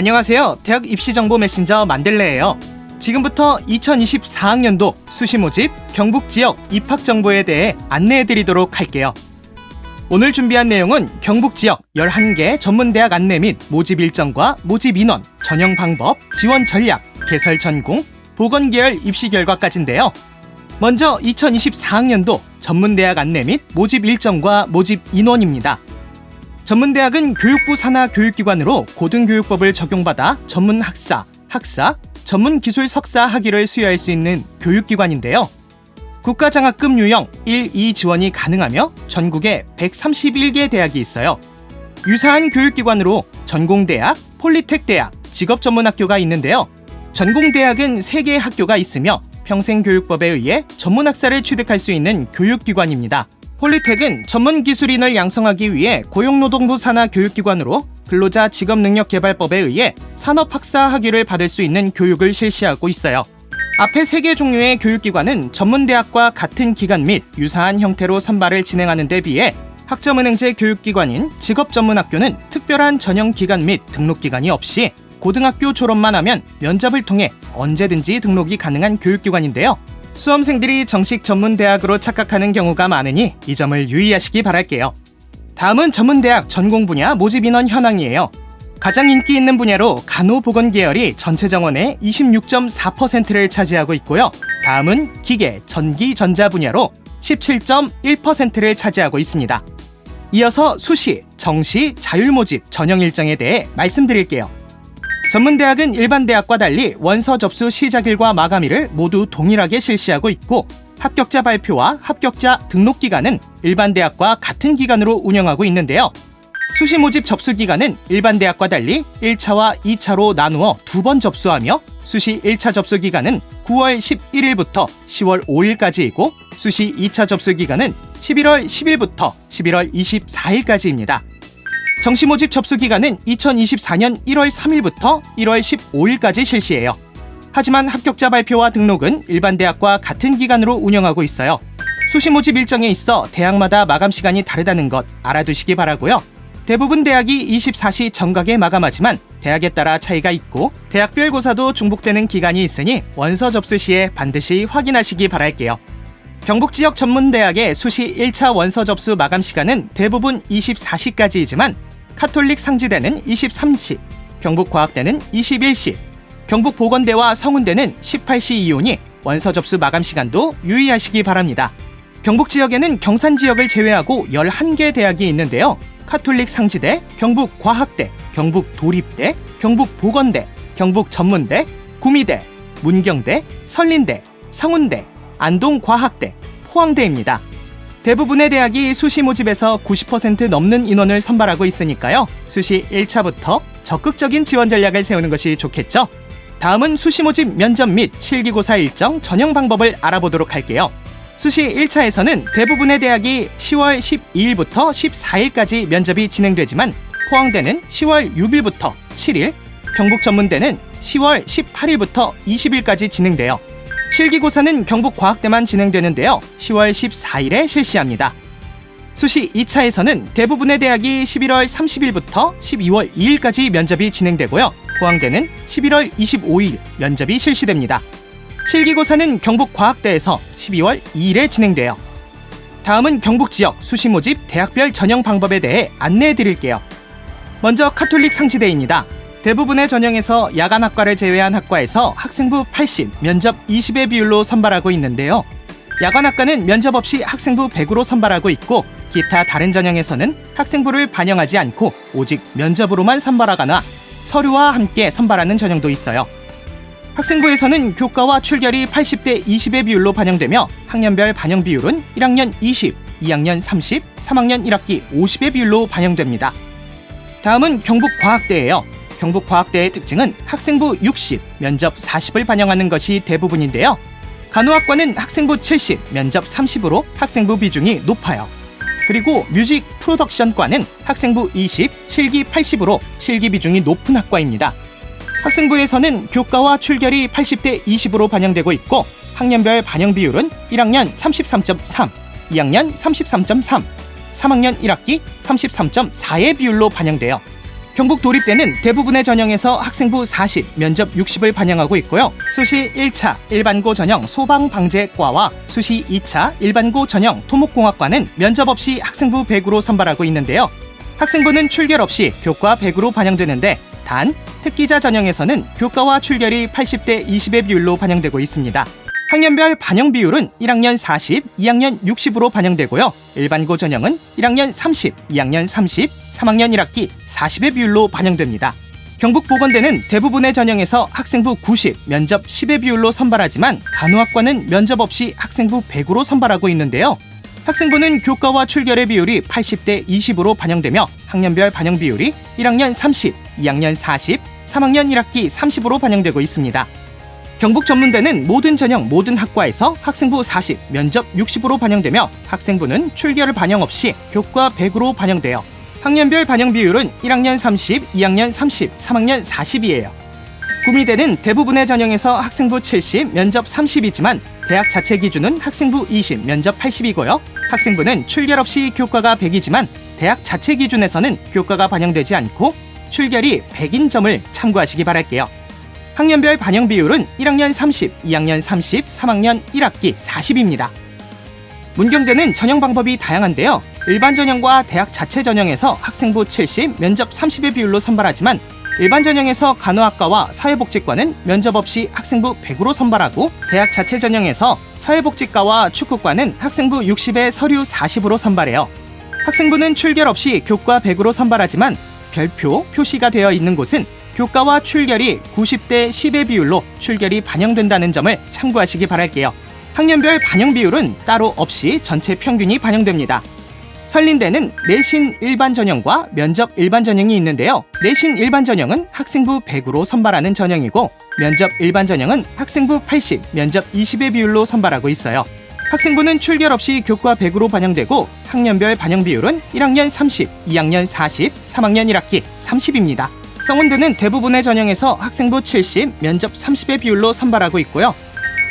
안녕하세요. 대학 입시 정보 메신저 만들레예요. 지금부터 2024학년도 수시 모집 경북 지역 입학 정보에 대해 안내해 드리도록 할게요. 오늘 준비한 내용은 경북 지역 11개 전문 대학 안내 및 모집 일정과 모집 인원, 전형 방법, 지원 전략, 개설 전공, 보건 계열 입시 결과까지인데요. 먼저 2024학년도 전문 대학 안내 및 모집 일정과 모집 인원입니다. 전문대학은 교육부 산하 교육기관으로 고등교육법을 적용받아 전문 학사, 학사, 전문 기술 석사 학위를 수여할 수 있는 교육기관인데요. 국가장학금 유형 1, 2 지원이 가능하며 전국에 131개 대학이 있어요. 유사한 교육기관으로 전공대학, 폴리텍대학, 직업전문학교가 있는데요. 전공대학은 3개의 학교가 있으며 평생교육법에 의해 전문학사를 취득할 수 있는 교육기관입니다. 폴리텍은 전문 기술인을 양성하기 위해 고용노동부 산하 교육기관으로 근로자 직업능력개발법에 의해 산업학사 학위를 받을 수 있는 교육을 실시하고 있어요. 앞에 세 개 종류의 교육기관은 전문대학과 같은 기간 및 유사한 형태로 선발을 진행하는 데 비해 학점은행제 교육기관인 직업전문학교는 특별한 전형 기간 및 등록 기간이 없이 고등학교 졸업만 하면 면접을 통해 언제든지 등록이 가능한 교육기관인데요. 수험생들이 정식 전문대학으로 착각하는 경우가 많으니 이 점을 유의하시기 바랄게요. 다음은 전문대학 전공 분야 모집 인원 현황이에요. 가장 인기 있는 분야로 간호보건 계열이 전체 정원의 26.4%를 차지하고 있고요. 다음은 기계, 전기, 전자 분야로 17.1%를 차지하고 있습니다. 이어서 수시, 정시, 자율 모집 전형 일정에 대해 말씀드릴게요. 전문대학은 일반 대학과 달리 원서 접수 시작일과 마감일을 모두 동일하게 실시하고 있고 합격자 발표와 합격자 등록 기간은 일반 대학과 같은 기간으로 운영하고 있는데요. 수시 모집 접수 기간은 일반 대학과 달리 1차와 2차로 나누어 두 번 접수하며 수시 1차 접수 기간은 9월 11일부터 10월 5일까지이고 수시 2차 접수 기간은 11월 10일부터 11월 24일까지입니다. 정시 모집 접수 기간은 2024년 1월 3일부터 1월 15일까지 실시해요. 하지만 합격자 발표와 등록은 일반 대학과 같은 기간으로 운영하고 있어요. 수시 모집 일정에 있어 대학마다 마감 시간이 다르다는 것 알아두시기 바라고요. 대부분 대학이 24시 정각에 마감하지만 대학에 따라 차이가 있고 대학별 고사도 중복되는 기간이 있으니 원서 접수 시에 반드시 확인하시기 바랄게요. 경북 지역 전문 대학의 수시 1차 원서 접수 마감 시간은 대부분 24시까지이지만 카톨릭 상지대는 23시, 경북과학대는 21시, 경북보건대와 성운대는 18시 이후니 원서 접수 마감 시간도 유의하시기 바랍니다. 경북 지역에는 경산 지역을 제외하고 11개 대학이 있는데요. 카톨릭 상지대, 경북과학대, 경북도립대, 경북보건대, 경북전문대, 구미대, 문경대, 설린대, 성운대, 안동과학대, 포항대입니다. 대부분의 대학이 수시 모집에서 90% 넘는 인원을 선발하고 있으니까요. 수시 1차부터 적극적인 지원 전략을 세우는 것이 좋겠죠. 다음은 수시 모집 면접 및 실기고사 일정 전형 방법을 알아보도록 할게요. 수시 1차에서는 대부분의 대학이 10월 12일부터 14일까지 면접이 진행되지만 포항대는 10월 6일부터 7일, 경북 전문대는 10월 18일부터 20일까지 진행돼요. 실기고사는 경북과학대만 진행되는데요. 10월 14일에 실시합니다. 수시 2차에서는 대부분의 대학이 11월 30일부터 12월 2일까지 면접이 진행되고요. 포항대는 11월 25일 면접이 실시됩니다. 실기고사는 경북과학대에서 12월 2일에 진행돼요. 다음은 경북 지역 수시 모집 대학별 전형 방법에 대해 안내해 드릴게요. 먼저 카톨릭 상지대입니다. 대부분의 전형에서 야간 학과를 제외한 학과에서 학생부 80, 면접 20의 비율로 선발하고 있는데요. 야간 학과는 면접 없이 학생부 100으로 선발하고 있고 기타 다른 전형에서는 학생부를 반영하지 않고 오직 면접으로만 선발하거나 서류와 함께 선발하는 전형도 있어요. 학생부에서는 교과와 출결이 80대 20의 비율로 반영되며 학년별 반영 비율은 1학년 20, 2학년 30, 3학년 1학기 50의 비율로 반영됩니다. 다음은 경북과학대예요. 경북과학대의 특징은 학생부 60, 면접 40을 반영하는 것이 대부분인데요. 간호학과는 학생부 70, 면접 30으로 학생부 비중이 높아요. 그리고 뮤직 프로덕션과는 학생부 20, 실기 80으로 실기 비중이 높은 학과입니다. 학생부에서는 교과와 출결이 80대 20으로 반영되고 있고 학년별 반영 비율은 1학년 33.3, 2학년 33.3, 3학년 1학기 33.4의 비율로 반영돼요. 경북 도립대는 대부분의 전형에서 학생부 40, 면접 60을 반영하고 있고요. 수시 1차 일반고 전형 소방방재과와 수시 2차 일반고 전형 토목공학과는 면접 없이 학생부 100으로 선발하고 있는데요. 학생부는 출결 없이 교과 100으로 반영되는데 단 특기자 전형에서는 교과와 출결이 80대 20의 비율로 반영되고 있습니다. 학년별 반영 비율은 1학년 40, 2학년 60으로 반영되고요. 일반고 전형은 1학년 30, 2학년 30, 3학년 1학기 40의 비율로 반영됩니다. 경북 보건대는 대부분의 전형에서 학생부 90, 면접 10의 비율로 선발하지만 간호학과는 면접 없이 학생부 100으로 선발하고 있는데요. 학생부는 교과와 출결의 비율이 80대 20으로 반영되며 학년별 반영 비율이 1학년 30, 2학년 40, 3학년 1학기 30으로 반영되고 있습니다. 경북 전문대는 모든 전형 모든 학과에서 학생부 40, 면접 60으로 반영되며 학생부는 출결 반영 없이 교과 100으로 반영되어 학년별 반영 비율은 1학년 30, 2학년 30, 3학년 40이에요. 구미대는 대부분의 전형에서 학생부 70, 면접 30이지만 대학 자체 기준은 학생부 20, 면접 80이고요. 학생부는 출결 없이 교과가 100이지만 대학 자체 기준에서는 교과가 반영되지 않고 출결이 100인 점을 참고하시기 바랄게요. 학년별 반영 비율은 1학년 30, 2학년 30, 3학년 1학기 40입니다. 문경대는 전형 방법이 다양한데요. 일반 전형과 대학 자체 전형에서 학생부 70, 면접 30의 비율로 선발하지만 일반 전형에서 간호학과와 사회복지과는 면접 없이 학생부 100으로 선발하고 대학 자체 전형에서 사회복지과와 축구과는 학생부 60에 서류 40으로 선발해요. 학생부는 출결 없이 교과 100으로 선발하지만 별표 표시가 되어 있는 곳은 교과와 출결이 90대 10의 비율로 출결이 반영된다는 점을 참고하시기 바랄게요. 학년별 반영 비율은 따로 없이 전체 평균이 반영됩니다. 설린대는 내신 일반 전형과 면접 일반 전형이 있는데요. 내신 일반 전형은 학생부 100으로 선발하는 전형이고 면접 일반 전형은 학생부 80, 면접 20의 비율로 선발하고 있어요. 학생부는 출결 없이 교과 100으로 반영되고 학년별 반영 비율은 1학년 30, 2학년 40, 3학년 1학기 30입니다. 성운대는 대부분의 전형에서 학생부 70, 면접 30의 비율로 선발하고 있고요.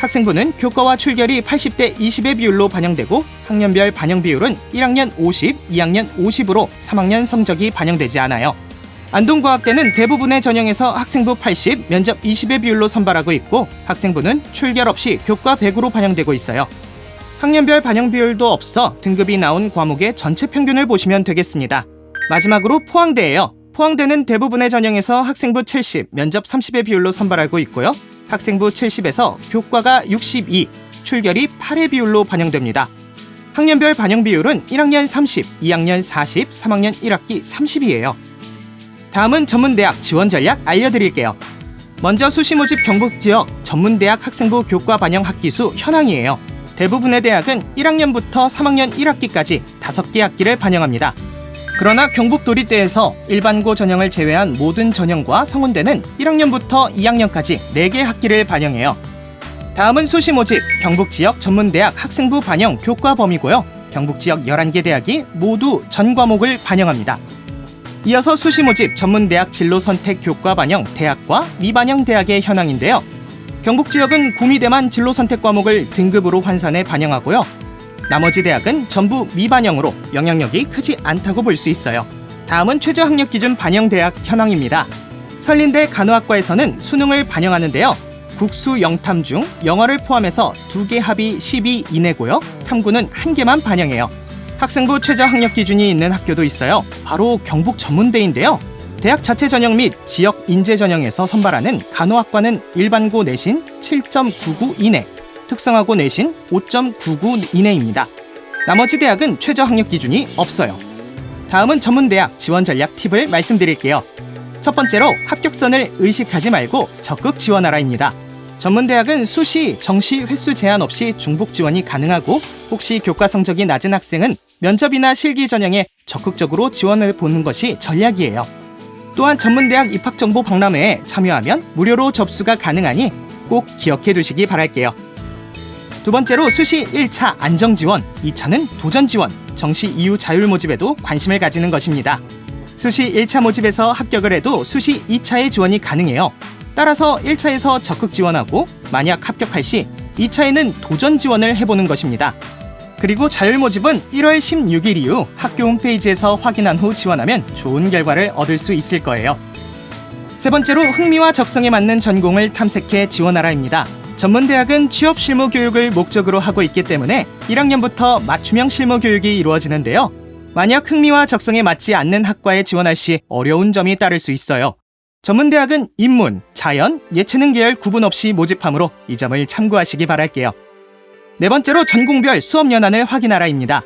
학생부는 교과와 출결이 80대 20의 비율로 반영되고 학년별 반영 비율은 1학년 50, 2학년 50으로 3학년 성적이 반영되지 않아요. 안동과학대는 대부분의 전형에서 학생부 80, 면접 20의 비율로 선발하고 있고 학생부는 출결 없이 교과 100으로 반영되고 있어요. 학년별 반영 비율도 없어 등급이 나온 과목의 전체 평균을 보시면 되겠습니다. 마지막으로 포항대예요. 포항대는 대부분의 전형에서 학생부 70, 면접 30의 비율로 선발하고 있고요. 학생부 70에서 교과가 62, 출결이 8의 비율로 반영됩니다. 학년별 반영 비율은 1학년 30, 2학년 40, 3학년 1학기 30이에요. 다음은 전문대학 지원 전략 알려드릴게요. 먼저 수시 모집 경북 지역 전문대학 학생부 교과 반영 학기수 현황이에요. 대부분의 대학은 1학년부터 3학년 1학기까지 5개 학기를 반영합니다. 그러나 경북 도립대에서 일반고 전형을 제외한 모든 전형과 성운대는 1학년부터 2학년까지 4개 학기를 반영해요. 다음은 수시 모집 경북 지역 전문대학 학생부 반영 교과 범위고요. 경북 지역 11개 대학이 모두 전 과목을 반영합니다. 이어서 수시 모집 전문대학 진로 선택 교과 반영 대학과 미반영 대학의 현황인데요. 경북 지역은 구미대만 진로 선택 과목을 등급으로 환산해 반영하고요. 나머지 대학은 전부 미반영으로 영향력이 크지 않다고 볼 수 있어요. 다음은 최저 학력 기준 반영 대학 현황입니다. 설린대 간호학과에서는 수능을 반영하는데요. 국수 영탐 중 영어를 포함해서 두 개 합이 12 이내고요. 탐구는 한 개만 반영해요. 학생부 최저 학력 기준이 있는 학교도 있어요. 바로 경북 전문대인데요. 대학 자체 전형 및 지역 인재 전형에서 선발하는 간호학과는 일반고 내신 7.99 이내, 특성화고 내신 5.99 이내입니다. 나머지 대학은 최저 학력 기준이 없어요. 다음은 전문 대학 지원 전략 팁을 말씀드릴게요. 첫 번째로 합격선을 의식하지 말고 적극 지원하라입니다. 전문 대학은 수시, 정시 횟수 제한 없이 중복 지원이 가능하고 혹시 교과 성적이 낮은 학생은 면접이나 실기 전형에 적극적으로 지원을 보는 것이 전략이에요. 또한 전문대학 입학정보 박람회에 참여하면 무료로 접수가 가능하니 꼭 기억해 두시기 바랄게요. 두 번째로 수시 1차 안정 지원, 2차는 도전 지원, 정시 이후 자율 모집에도 관심을 가지는 것입니다. 수시 1차 모집에서 합격을 해도 수시 2차의 지원이 가능해요. 따라서 1차에서 적극 지원하고 만약 합격할 시 2차에는 도전 지원을 해보는 것입니다. 그리고 자율 모집은 1월 16일 이후 학교 홈페이지에서 확인한 후 지원하면 좋은 결과를 얻을 수 있을 거예요. 세 번째로 흥미와 적성에 맞는 전공을 탐색해 지원하라입니다. 전문대학은 취업 실무 교육을 목적으로 하고 있기 때문에 1학년부터 맞춤형 실무 교육이 이루어지는데요. 만약 흥미와 적성에 맞지 않는 학과에 지원할 시 어려운 점이 따를 수 있어요. 전문대학은 인문, 자연, 예체능 계열 구분 없이 모집하므로 이 점을 참고하시기 바랄게요. 네 번째로 전공별 수업 연한을 확인하라입니다.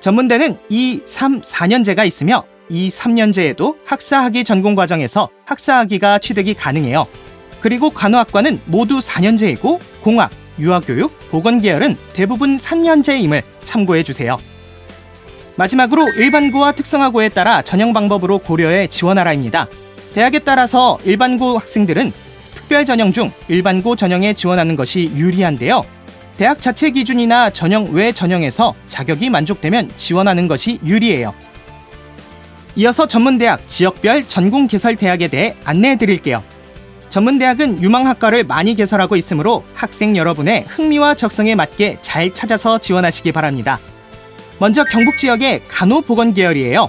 전문대는 2, 3, 4년제가 있으며 2, 3년제에도 학사학위 전공 과정에서 학사학위가 취득이 가능해요. 그리고 간호학과는 모두 4년제이고 공학, 유아교육, 보건계열은 대부분 3년제임을 참고해 주세요. 마지막으로 일반고와 특성화고에 따라 전형 방법으로 고려해 지원하라입니다. 대학에 따라서 일반고 학생들은 특별 전형 중 일반고 전형에 지원하는 것이 유리한데요. 대학 자체 기준이나 전형 외 전형에서 자격이 만족되면 지원하는 것이 유리해요. 이어서 전문대학 지역별 전공 개설 대학에 대해 안내해 드릴게요. 전문대학은 유망학과를 많이 개설하고 있으므로 학생 여러분의 흥미와 적성에 맞게 잘 찾아서 지원하시기 바랍니다. 먼저 경북 지역의 간호보건 계열이에요.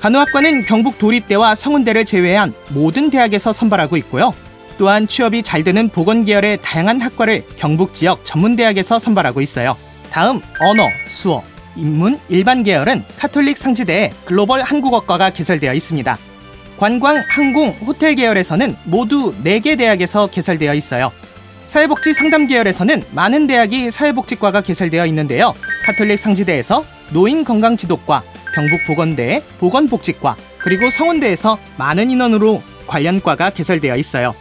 간호학과는 경북 도립대와 성운대를 제외한 모든 대학에서 선발하고 있고요. 또한 취업이 잘 되는 보건 계열의 다양한 학과를 경북 지역 전문대학에서 선발하고 있어요. 다음 언어, 수어, 인문, 일반 계열은 카톨릭 상지대에 글로벌 한국어과가 개설되어 있습니다. 관광, 항공, 호텔 계열에서는 모두 4개 대학에서 개설되어 있어요. 사회복지 상담 계열에서는 많은 대학이 사회복지과가 개설되어 있는데요. 카톨릭 상지대에서 노인건강지도과, 경북보건대의 보건복지과, 그리고 성원대에서 많은 인원으로 관련 과가 개설되어 있어요.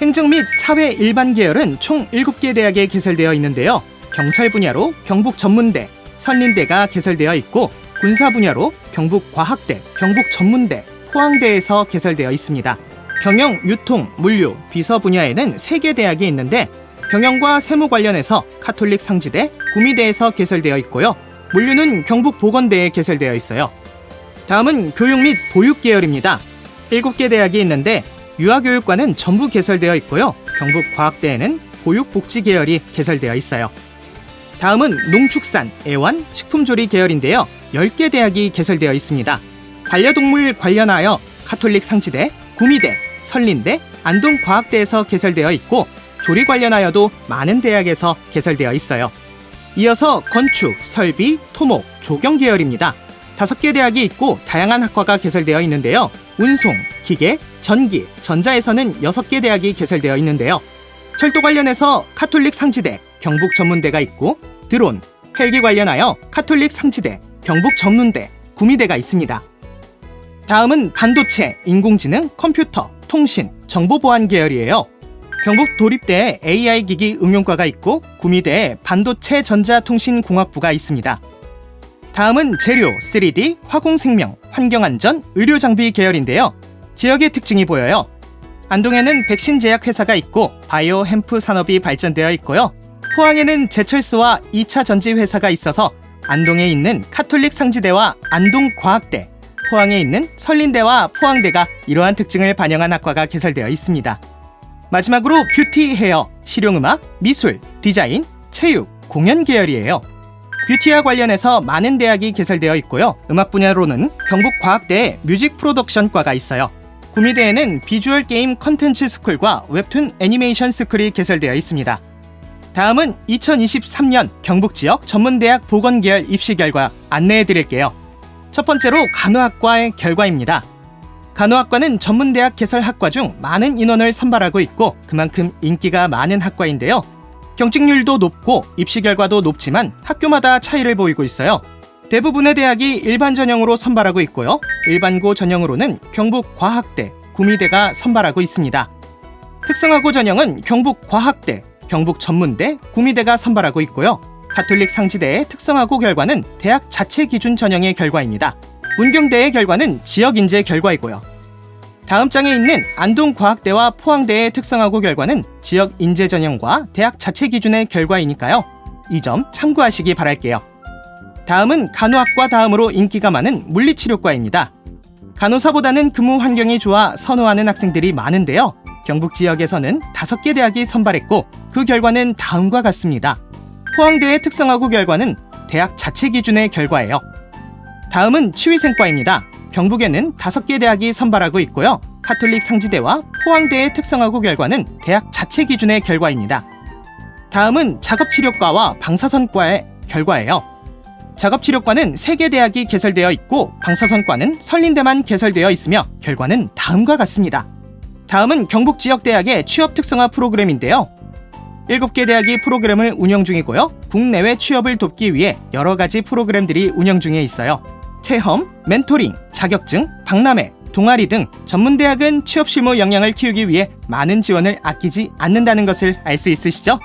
행정 및 사회 일반 계열은 총 7개 대학에 개설되어 있는데요. 경찰 분야로 경북 전문대, 선린대가 개설되어 있고 군사 분야로 경북 과학대, 경북 전문대, 포항대에서 개설되어 있습니다. 경영, 유통, 물류, 비서 분야에는 3개 대학이 있는데 경영과 세무 관련해서 카톨릭 상지대, 구미대에서 개설되어 있고요. 물류는 경북 보건대에 개설되어 있어요. 다음은 교육 및 보육 계열입니다. 7개 대학이 있는데 유아교육과는 전부 개설되어 있고요. 경북과학대에는 보육복지 계열이 개설되어 있어요. 다음은 농축산, 애완, 식품조리 계열인데요. 10개 대학이 개설되어 있습니다. 반려동물 관련하여 카톨릭 상지대, 구미대, 설린대, 안동과학대에서 개설되어 있고 조리 관련하여도 많은 대학에서 개설되어 있어요. 이어서 건축, 설비, 토목, 조경 계열입니다. 다섯 개 대학이 있고 다양한 학과가 개설되어 있는데요. 운송, 기계, 전기, 전자에서는 여섯 개 대학이 개설되어 있는데요. 철도 관련해서 카톨릭 상지대, 경북 전문대가 있고 드론, 헬기 관련하여 카톨릭 상지대, 경북 전문대, 구미대가 있습니다. 다음은 반도체, 인공지능, 컴퓨터, 통신, 정보보안 계열이에요. 경북 도립대에 AI 기기 응용과가 있고 구미대에 반도체 전자통신공학부가 있습니다. 다음은 재료, 3D, 화공생명, 환경안전, 의료장비 계열인데요. 지역의 특징이 보여요. 안동에는 백신 제약 회사가 있고 바이오 햄프 산업이 발전되어 있고요. 포항에는 제철소와 2차 전지 회사가 있어서 안동에 있는 카톨릭 상지대와 안동과학대, 포항에 있는 설린대와 포항대가 이러한 특징을 반영한 학과가 개설되어 있습니다. 마지막으로 뷰티 헤어, 실용음악, 미술, 디자인, 체육, 공연 계열이에요. 뷰티와 관련해서 많은 대학이 개설되어 있고요. 음악 분야로는 경북과학대에 뮤직 프로덕션과가 있어요. 구미대에는 비주얼 게임 컨텐츠 스쿨과 웹툰 애니메이션 스쿨이 개설되어 있습니다. 다음은 2023년 경북 지역 전문대학 보건계열 입시 결과 안내해 드릴게요. 첫 번째로 간호학과의 결과입니다. 간호학과는 전문대학 개설 학과 중 많은 인원을 선발하고 있고 그만큼 인기가 많은 학과인데요. 경직률도 높고 입시 결과도 높지만 학교마다 차이를 보이고 있어요. 대부분의 대학이 일반 전형으로 선발하고 있고요. 일반고 전형으로는 경북 과학대, 구미대가 선발하고 있습니다. 특성화고 전형은 경북 과학대, 경북 전문대, 구미대가 선발하고 있고요. 가톨릭 상지대의 특성화고 결과는 대학 자체 기준 전형의 결과입니다. 문경대의 결과는 지역 인재 결과이고요. 다음 장에 있는 안동과학대와 포항대의 특성화고 결과는 지역 인재 전형과 대학 자체 기준의 결과이니까요. 이 점 참고하시기 바랄게요. 다음은 간호학과 다음으로 인기가 많은 물리치료과입니다. 간호사보다는 근무 환경이 좋아 선호하는 학생들이 많은데요. 경북 지역에서는 다섯 개 대학이 선발했고 그 결과는 다음과 같습니다. 포항대의 특성화고 결과는 대학 자체 기준의 결과예요. 다음은 치위생과입니다. 경북에는 5개 대학이 선발하고 있고요. 카톨릭 상지대와 포항대의 특성화고 결과는 대학 자체 기준의 결과입니다. 다음은 작업치료과와 방사선과의 결과예요. 작업치료과는 3개 대학이 개설되어 있고 방사선과는 설린대만 개설되어 있으며 결과는 다음과 같습니다. 다음은 경북 지역 대학의 취업 특성화 프로그램인데요. 7개 대학이 프로그램을 운영 중이고요. 국내외 취업을 돕기 위해 여러 가지 프로그램들이 운영 중에 있어요. 체험, 멘토링, 자격증, 박람회, 동아리 등 전문대학은 취업 실무 역량을 키우기 위해 많은 지원을 아끼지 않는다는 것을 알 수 있으시죠?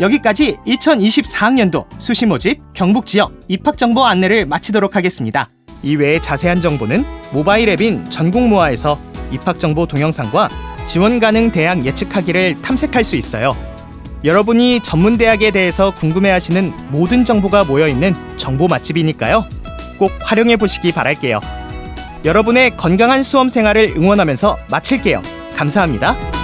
여기까지 2024학년도 수시 모집 경북 지역 입학 정보 안내를 마치도록 하겠습니다. 이외의 자세한 정보는 모바일 앱인 전국모아에서 입학 정보 동영상과 지원 가능 대학 예측하기를 탐색할 수 있어요. 여러분이 전문 대학에 대해서 궁금해하시는 모든 정보가 모여 있는 정보 맛집이니까요. 꼭 활용해 보시기 바랄게요. 여러분의 건강한 수험 생활을 응원하면서 마칠게요. 감사합니다.